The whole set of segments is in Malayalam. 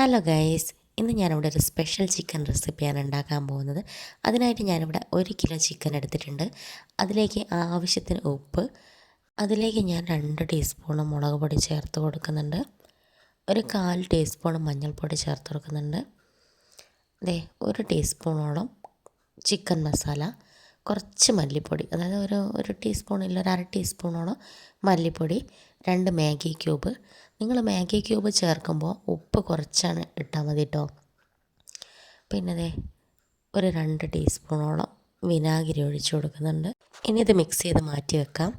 ഹലോ ഗൈസ് ഇന്ന് ഞാനിവിടെ ഒരു സ്പെഷ്യൽ ചിക്കൻ റെസിപ്പിയാണ് ഉണ്ടാക്കാൻ പോകുന്നത്. അതിനായിട്ട് ഞാനിവിടെ ഒരു കിലോ ചിക്കൻ എടുത്തിട്ടുണ്ട്. അതിലേക്ക് ആവശ്യത്തിന് ഉപ്പ് അതിലേക്ക് ഞാൻ രണ്ട് ടീസ്പൂൺ മുളക് പൊടി ചേർത്ത് കൊടുക്കുന്നുണ്ട്. ഒരു കാൽ ടീസ്പൂൺ മഞ്ഞൾപ്പൊടി ചേർത്ത് കൊടുക്കുന്നുണ്ട്. അതെ ഒരു ടീസ്പൂണോളം ചിക്കൻ മസാല കുറച്ച് മല്ലിപ്പൊടി അതായത് ഒരു ഒരു ടീസ്പൂണിൽ ഒരു അര ടീസ്പൂണോളം മല്ലിപ്പൊടി രണ്ട് മാഗി ക്യൂബ് നിങ്ങൾ മാഗി ക്യൂബ് ചേർക്കുമ്പോൾ ഉപ്പ് കുറച്ചാണ് ഇട്ടാൽ മതി കേട്ടോ പിന്നെ ദേ ഒരു രണ്ട് ടീസ്പൂണോളം വിനാഗിരി ഒഴിച്ചു കൊടുക്കുന്നുണ്ട്. ഇനി ഇത് മിക്സ് ചെയ്ത് മാറ്റി വെക്കാം.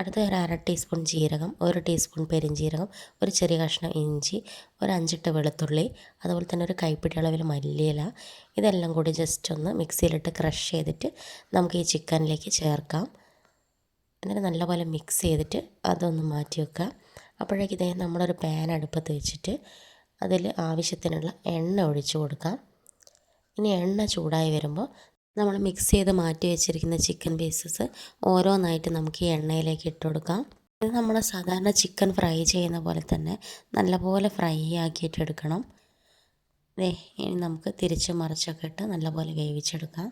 അടുത്ത ഒരു അര ടീസ്പൂൺ ജീരകം ഒരു ടീസ്പൂൺ പെരിഞ്ജീരകം ഒരു ചെറിയ കഷ്ണം ഇഞ്ചി ഒരു അഞ്ചിട്ട് വെളുത്തുള്ളി അതുപോലെ തന്നെ ഒരു കൈപ്പിടി അളവിൽ മല്ലിയില ഇതെല്ലാം കൂടി ജസ്റ്റ് ഒന്ന് മിക്സിയിലിട്ട് ക്രഷ് ചെയ്തിട്ട് നമുക്ക് ഈ ചിക്കനിലേക്ക് ചേർക്കാം. എന്നിട്ട് നല്ലപോലെ മിക്സ് ചെയ്തിട്ട് അതൊന്ന് മാറ്റി വെക്കാം. അപ്പോഴേക്ക് ഇതേ നമ്മളൊരു പാൻ അടുപ്പത്ത് വെച്ചിട്ട് അതിൽ ആവശ്യത്തിനുള്ള എണ്ണ ഒഴിച്ചു കൊടുക്കാം. ഇനി എണ്ണ ചൂടായി വരുമ്പോൾ നമ്മൾ മിക്സ് ചെയ്ത് മാറ്റി വെച്ചിരിക്കുന്ന ചിക്കൻ പീസസ് ഓരോന്നായിട്ട് നമുക്ക് ഈ എണ്ണയിലേക്ക് ഇട്ട് കൊടുക്കാം. ഇത് നമ്മൾ സാധാരണ ചിക്കൻ ഫ്രൈ ചെയ്യുന്ന പോലെ തന്നെ നല്ലപോലെ ഫ്രൈ ആക്കിയിട്ട് എടുക്കണം. ദേ ഇനി നമുക്ക് തിരിച്ച് മറിച്ചൊക്കെ ഇട്ട് നല്ലപോലെ വേവിച്ചെടുക്കാം.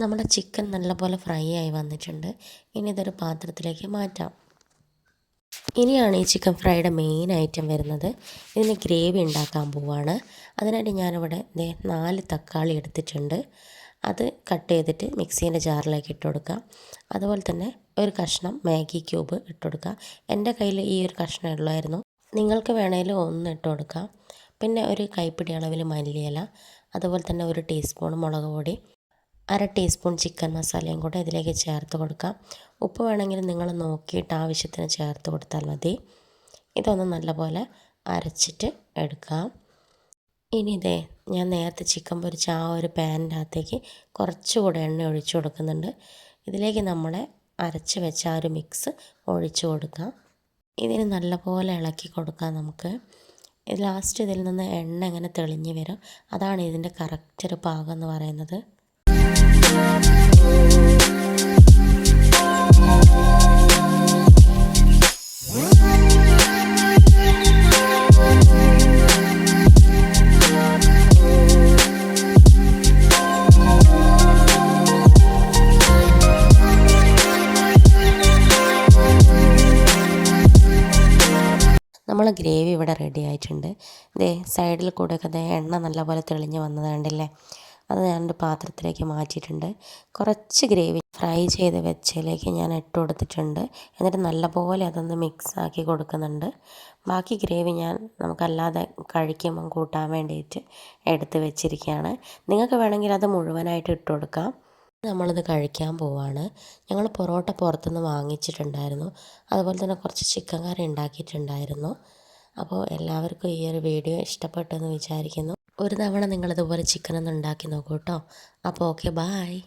നമ്മുടെ ചിക്കൻ നല്ലപോലെ ഫ്രൈ ആയി വന്നിട്ടുണ്ട്. ഇനി ഇതൊരു പാത്രത്തിലേക്ക് മാറ്റാം. ഇനിയാണ് ഈ ചിക്കൻ ഫ്രൈയുടെ മെയിൻ ഐറ്റം വരുന്നത്. ഇതിന് ഗ്രേവി ഉണ്ടാക്കാൻ പോവാണ്. അതിനായിട്ട് ഞാനിവിടെ ദേ നാല് തക്കാളി എടുത്തിട്ടുണ്ട്. അത് കട്ട് ചെയ്തിട്ട് മിക്സീന്റെ ജാറിലേക്ക് ഇട്ട് കൊടുക്കാം. അതുപോലെ തന്നെ ഒരു കഷ്ണം മാഗി ക്യൂബ് ഇട്ട് കൊടുക്കുക എന്റെ കയ്യിൽ ഈ ഒരു കഷ്ണം ഉള്ളായിരുന്നു. നിങ്ങൾക്ക് വേണമെങ്കിൽ ഒന്ന് ഇട്ട് കൊടുക്കാം. പിന്നെ ഒരു കൈപ്പിടി അളവിൽ മല്ലിയില അതുപോലെ തന്നെ ഒരു ടീസ്പൂൺ മുളക് പൊടി അര ടീസ്പൂൺ ചിക്കൻ മസാലയും കൂടെ ഇതിലേക്ക് ചേർത്ത് കൊടുക്കാം. ഉപ്പ് വേണമെങ്കിൽ നിങ്ങൾ നോക്കിയിട്ട് ആവശ്യത്തിന് ചേർത്ത് കൊടുത്താൽ മതി. ഇതൊന്ന് നല്ലപോലെ അരച്ചിട്ട് എടുക്കാം. ഇനി ഇതേ ഞാൻ നേരത്തെ ചിക്കൻ പൊരിച്ച ആ ഒരു പാനിന്റെ അകത്തേക്ക് കുറച്ചുകൂടെ എണ്ണ ഒഴിച്ചു കൊടുക്കുന്നുണ്ട്. ഇതിലേക്ക് നമ്മളെ അരച്ച് വെച്ച ആ ഒരു മിക്സ് ഒഴിച്ചു കൊടുക്കാം. ഇതിന് നല്ലപോലെ ഇളക്കി കൊടുക്കാം നമുക്ക്. ലാസ്റ്റ് ഇതിൽ നിന്ന് എണ്ണ ഇങ്ങനെ തെളിഞ്ഞ് വരും. അതാണ് ഇതിന്റെ കറക്റ്റ് ഒരു പാകം എന്ന് പറയുന്നത്. നമ്മൾ ഗ്രേവി ഇവിടെ റെഡി ആയിട്ടുണ്ട്. ദേ സൈഡിൽ കൂടെയൊക്കെ ദേ എണ്ണ നല്ലപോലെ തെളിഞ്ഞ് വന്നത് കണ്ടില്ലേ? അത് ഞാനൊരു പാത്രത്തിലേക്ക് മാറ്റിയിട്ടുണ്ട്. കുറച്ച് ഗ്രേവി ഫ്രൈ ചെയ്ത് വെച്ചതിലേക്ക് ഞാൻ ഇട്ട് കൊടുത്തിട്ടുണ്ട്. എന്നിട്ട് നല്ലപോലെ അതൊന്ന് മിക്സ് ആക്കി കൊടുക്കുന്നുണ്ട്. ബാക്കി ഗ്രേവി ഞാൻ നമുക്കല്ലാതെ കഴിക്കുമ്പം കൂട്ടാൻ വേണ്ടിയിട്ട് എടുത്ത് വെച്ചിരിക്കുകയാണ്. നിങ്ങൾക്ക് വേണമെങ്കിൽ അത് മുഴുവനായിട്ട് ഇട്ട് കൊടുക്കാം. നമ്മളിത് കഴിക്കാൻ പോവാണ്. ഞങ്ങൾ പൊറോട്ട പുറത്തുനിന്ന് വാങ്ങിച്ചിട്ടുണ്ടായിരുന്നു. അതുപോലെ തന്നെ കുറച്ച് ചിക്കൻ കറി ഉണ്ടാക്കിയിട്ടുണ്ടായിരുന്നു. അപ്പോൾ എല്ലാവർക്കും ഈ ഒരു വീഡിയോ ഇഷ്ടപ്പെട്ടെന്ന് വിചാരിക്കുന്നു. ഒരു തവണ നിങ്ങളിതുപോലെ ചിക്കനൊന്ന് ഉണ്ടാക്കി നോക്കൂ കേട്ടോ. അപ്പോൾ ഓക്കെ ബായ്